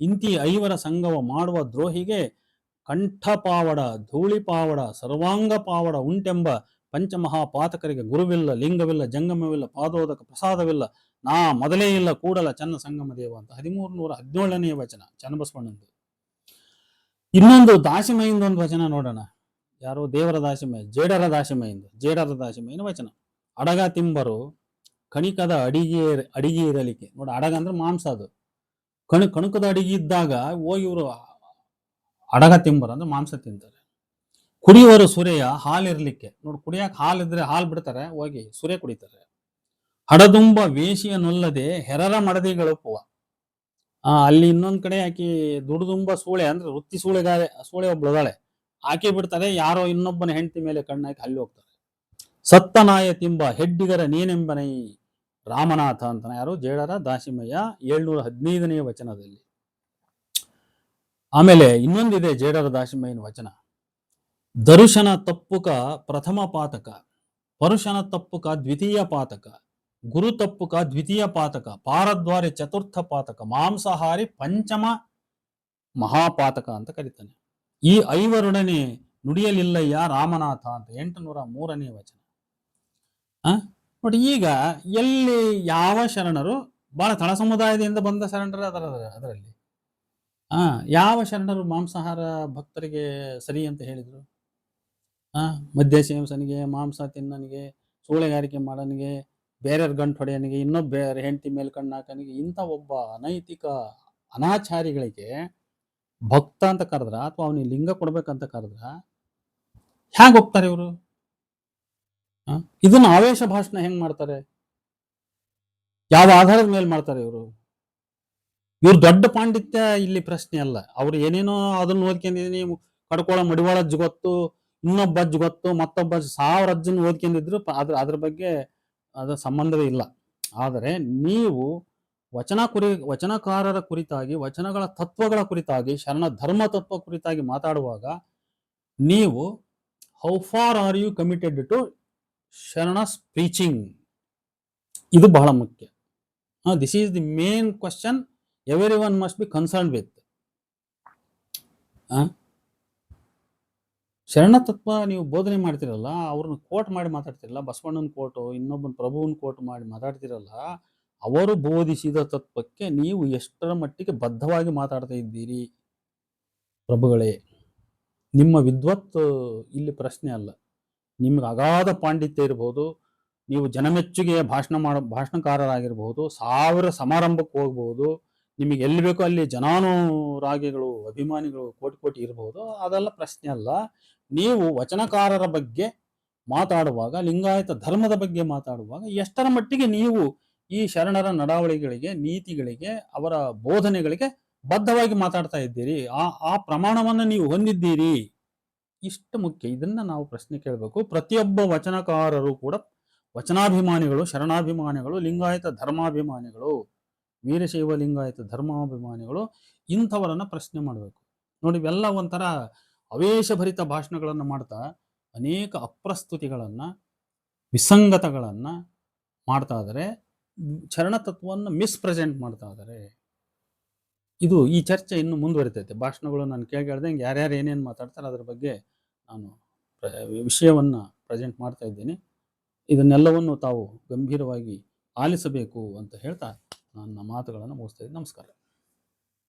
ಇಂತಿ ಐವರ ಸಂಘವ ಮಾಡುವ ದ್ರೋಹಿಗೆ ಕಂಠಪಾವಡ, ಧೂಳಿಪಾವಡ ಸರ್ವಾಂಗ ಪಾವಡ ಉಂಟೆಂಬ ಪಂಚಮಹಾಪಾತಕರಿಗೆ ಗುರುವಿಲ್ಲ, ಲಿಂಗವಿಲ್ಲ, ಜಂಗಮವಿಲ್ಲ, ಪಾದೋದಕ ಪ್ರಸಾದವಿಲ್ಲ, ನಾ ಮೊದಲೇ ಇಲ್ಲ, ಕೂಡಲ ಚನ್ನ ಸಂಗಮ ದೇವ ಅಂತ ಹದಿಮೂರು ನೂರ ಹದಿನೇಳನೆಯ ವಚನ ಚನ್ನಬಸವಣ್ಣಂದು ಇನ್ನೊಂದು ದಾಶಮಯಿಂದ ಒಂದು ವಚನ ನೋಡೋಣ. ಯಾರು ದೇವರ ದಾಶಮಯ ಜೇಡರ ದಾಶಮಯಿಂದ ಜೇಡರ ದಾಸಿಮಯನ ವಚನ. ಅಡಗ ತಿಂಬರು, ಕಣಿಕದ ಅಡಿಗೆ ಅಡಿಗೆ ಇರಲಿಕ್ಕೆ. ನೋಡಿ, ಅಡಗ ಅಂದ್ರೆ ಮಾಂಸ ಅದು. ಕಣು, ಕಣಕದ ಅಡಿಗೆ ಇದ್ದಾಗ ಹೋಗಿ ಇವರು ಅಡಗ ತಿಂಬರು ಅಂದ್ರೆ ಮಾಂಸ ತಿಂತಾರೆ. ಕುಡಿಯುವರು ಸುರೆಯ ಹಾಲಿರ್ಲಿಕ್ಕೆ ನೋಡಿ ಕುಡಿಯಕ್ಕೆ ಇದ್ರೆ ಹಾಲು ಬಿಡ್ತಾರೆ, ಹೋಗಿ ಸುರೆ ಕುಡಿತಾರೆ. ಹಡದುಂಬ ವೇಷಿಯನೊಲ್ಲದೆ ಹೆರರ ಮಡದಿಗಳುಪ್ಪುವ ಅಲ್ಲಿ ಇನ್ನೊಂದ್ ಕಡೆ ಆಕಿ ದುಡ್ದುಂಬ ಸೂಳೆ, ಅಂದ್ರೆ ವೃತ್ತಿ ಸೂಳೆಗಾರೆ ಸೂಳೆ ಒಬ್ಳದಾಳೆ ಆಕೆ ಬಿಡ್ತಾರೆ, ಯಾರೋ ಇನ್ನೊಬ್ಬನ ಹೆಂಡತಿ ಮೇಲೆ ಕಣ್ಣಾಕಿ ಅಲ್ಲಿ ಹೋಗ್ತಾರೆ. ಸತ್ತನಾಯ ತಿಂಬ ಹೆಡ್ಡಿಗರ ನೀನೆಂಬನೈ ರಾಮನಾಥ ಅಂತ ಯಾರು? ಜೇಡರ ದಾಸಿಮಯ್ಯ, ಏಳ್ನೂರ ಹದಿನೈದನೆಯ ವಚನದಲ್ಲಿ. ಆಮೇಲೆ ಇನ್ನೊಂದಿದೆ ಜೇಡರ ದಾಸಿಮಯ್ಯನ ವಚನ. ದರುಶನ ತಪ್ಪುಕ ಪ್ರಥಮ ಪಾತಕ, ಪರುಷನ ತಪ್ಪುಕ ದ್ವಿತೀಯ ಪಾತಕ ಗುರು ತಪ್ಪುಕ ದ್ವಿತೀಯ ಪಾತಕ, ಪಾರದ್ವಾರಿ ಚತುರ್ಥ ಪಾತಕ, ಮಾಂಸಾಹಾರಿ ಪಂಚಮ ಮಹಾಪಾತಕ ಅಂತ ಕರೀತಾನೆ. ಈ ಐವರೊಡನೆ ನುಡಿಯಲಿಲ್ಲಯ್ಯ ರಾಮನಾಥ ಅಂತ ಎಂಟುನೂರ ಮೂರನೇ ವಚನ. ಬಟ್ ಈಗ ಎಲ್ಲಿ ಯಾವ ಶರಣರು, ಬಹಳ ತಳ ಸಮುದಾಯದಿಂದ ಬಂದ ಶರಣರು ಅದರ, ಅದರಲ್ಲಿ. ಆ, ಯಾವ ಶರಣರು ಮಾಂಸಾಹಾರ ಭಕ್ತರಿಗೆ ಸರಿ ಅಂತ ಹೇಳಿದರು? ಆ, ಮದ್ಯ ಸೇವಸನಿಗೆ, ಮಾಂಸ ತಿನ್ನನಿಗೆ, ಸೂಳೆಗಾರಿಕೆ ಮಾಡೋನಿಗೆ ಬೇರೆಯವ್ರ ಗಂಟು ಹೊಡೆಯನಿಗೆ, ಇನ್ನೊಬ್ಬ ಬೇರೆ ಹೆಂಡತಿ ಮೇಲೆ ಕಣ್ಣು ಹಾಕನಿಗೆ, ಇಂಥ ಒಬ್ಬ ಅನೈತಿಕ ಅನಾಚಾರಿಗಳಿಗೆ ಭಕ್ತ ಅಂತ ಕರೆದ್ರ ಅಥವಾ ಅವನಿಗೆ ಲಿಂಗ ಕೊಡ್ಬೇಕಂತ ಕರೆದ್ರ, ಹ್ಯಾಂಗ ಹೋಗ್ತಾರೆ ಇವರು? ಇದನ್ನ ಆವೇಶ ಭಾಷಣ ಹೆಂಗ್ ಮಾಡ್ತಾರೆ? ಯಾವ ಆಧಾರದ ಮೇಲೆ ಮಾಡ್ತಾರೆ ಇವರು? ಇವ್ರು ದೊಡ್ಡ ಪಾಂಡಿತ್ಯ ಇಲ್ಲಿ ಪ್ರಶ್ನೆ ಅಲ್ಲ. ಅವ್ರು ಏನೇನೋ ಅದನ್ನ ಓದ್ಕೊಂಡಿದೀನಿ ಕಡ್ಕೊಳ ಮಡಿವಾಳ ಗೊತ್ತು, ಇನ್ನೊಬ್ಬ ಗೊತ್ತು, ಮತ್ತೊಬ್ಬ ಸಾವಿರ ಅಜ್ಜನ್ ಓದ್ಕೊಂಡಿದ್ರು ಅದ್ರ ಅದ್ರ ಬಗ್ಗೆ ಅದ್ರ ಸಂಬಂಧವೇ ಇಲ್ಲ. ಆದರೆ ನೀವು ವಚನ ಕುರಿ, ವಚನಕಾರರ ಕುರಿತಾಗಿ, ವಚನಗಳ ತತ್ವಗಳ ಕುರಿತಾಗಿ, ಶರಣ ಧರ್ಮ ತತ್ವ ಕುರಿತಾಗಿ ಮಾತಾಡುವಾಗ ನೀವು how far are you committed to sharana speeching ಇದು ಬಹಳ ಮುಖ್ಯ. This is the main question every one must be concern with sharana ತತ್ವ ನೀವು ಬೋಧನೆ ಮಾಡ್ತಿರಲ್ಲ, ಅವ್ರನ್ನ ಕೋಟ್ ಮಾಡಿ ಮಾತಾಡ್ತಿರಲ್ಲ, ಬಸವಣ್ಣನ ಕೋಟು ಇನ್ನೊಬ್ಬನ ಪ್ರಭುವನ್ನ ಕೋಟ್ ಮಾಡಿ ಮಾತಾಡ್ತಿರಲ್ಲ, ಅವರು ಬೋಧಿಸಿದ ತತ್ವಕ್ಕೆ ನೀವು ಎಷ್ಟರ ಮಟ್ಟಿಗೆ ಬದ್ಧವಾಗಿ ಮಾತಾಡ್ತಾ ಇದ್ದೀರಿ? ಪ್ರಭುಗಳೇ, ನಿಮ್ಮ ವಿದ್ವತ್ ಇಲ್ಲಿ ಪ್ರಶ್ನೆ ಅಲ್ಲ. ನಿಮ್ಗೆ ಅಗಾಧ ಪಾಂಡಿತ್ಯ ಇರ್ಬೋದು, ನೀವು ಜನಮೆಚ್ಚುಗೆಯ ಭಾಷಣ ಮಾಡ ಭಾಷಣಕಾರರಾಗಿರ್ಬಹುದು ಸಾವಿರ ಸಮಾರಂಭಕ್ಕೆ ಹೋಗ್ಬೋದು ನಿಮಗೆ ಎಲ್ಲಿ ಬೇಕೋ ಅಲ್ಲಿ ಜನಾನುರಾಗಿಗಳು, ಅಭಿಮಾನಿಗಳು ಕೋಟಿ ಕೋಟಿ ಇರಬಹುದು ಅದೆಲ್ಲ ಪ್ರಶ್ನೆ ಅಲ್ಲ. ನೀವು ವಚನಕಾರರ ಬಗ್ಗೆ ಮಾತಾಡುವಾಗ, ಲಿಂಗಾಯತ ಧರ್ಮದ ಬಗ್ಗೆ ಮಾತಾಡುವಾಗ ಎಷ್ಟರ ಮಟ್ಟಿಗೆ ನೀವು ಈ ಶರಣರ ನಡಾವಳಿಗಳಿಗೆ, ನೀತಿಗಳಿಗೆ, ಅವರ ಬೋಧನೆಗಳಿಗೆ ಬದ್ಧವಾಗಿ ಮಾತಾಡ್ತಾ ಇದ್ದೀರಿ? ಆ ಆ ಪ್ರಮಾಣವನ್ನು ನೀವು ಹೊಂದಿದ್ದೀರಿ. ಇಷ್ಟು ಮುಖ್ಯ. ಇದನ್ನ ನಾವು ಪ್ರಶ್ನೆ ಕೇಳಬೇಕು. ಪ್ರತಿಯೊಬ್ಬ ವಚನಕಾರರು ಕೂಡ ವಚನಾಭಿಮಾನಿಗಳು, ಶರಣಾಭಿಮಾನಿಗಳು, ಲಿಂಗಾಯತ ಧರ್ಮಾಭಿಮಾನಿಗಳು ವೀರಶೈವ ಲಿಂಗಾಯತ ಧರ್ಮಾಭಿಮಾನಿಗಳು ಇಂಥವರನ್ನು ಪ್ರಶ್ನೆ ಮಾಡಬೇಕು. ನೋಡಿ, ಇವೆಲ್ಲ ಒಂಥರ ಅವೇಶಭರಿತ ಭಾಷಣಗಳನ್ನು ಮಾಡ್ತಾ ಅನೇಕ ಅಪ್ರಸ್ತುತಿಗಳನ್ನು, ವಿಸಂಗತಗಳನ್ನು ಮಾಡ್ತಾ ಇದ್ದಾರೆ ಚರಣ ತತ್ವವನ್ನು ಮಿಸ್ಪ್ರೆಸೆಂಟ್ ಮಾಡ್ತಾ ಇದ್ದಾರೆ ಇದು ಈ ಚರ್ಚೆ ಇನ್ನು ಮುಂದುವರಿತೈತೆ. ಭಾಷಣಗಳು ನಾನು ಕೇಳಿ ಕೇಳ್ದಂಗೆ ಯಾರ್ಯಾರು ಏನೇನು ಮಾತಾಡ್ತಾರೆ ಅದರ ಬಗ್ಗೆ ನಾನು ವಿಷಯವನ್ನ ಪ್ರೆಸೆಂಟ್ ಮಾಡ್ತಾ ಇದ್ದೀನಿ. ಇದನ್ನೆಲ್ಲವನ್ನು ತಾವು ಗಂಭೀರವಾಗಿ ಆಲಿಸಬೇಕು ಅಂತ ಹೇಳ್ತಾ ನನ್ನ ಮಾತುಗಳನ್ನು ಮುಗಿಸ್ತಾ ನಮಸ್ಕಾರ.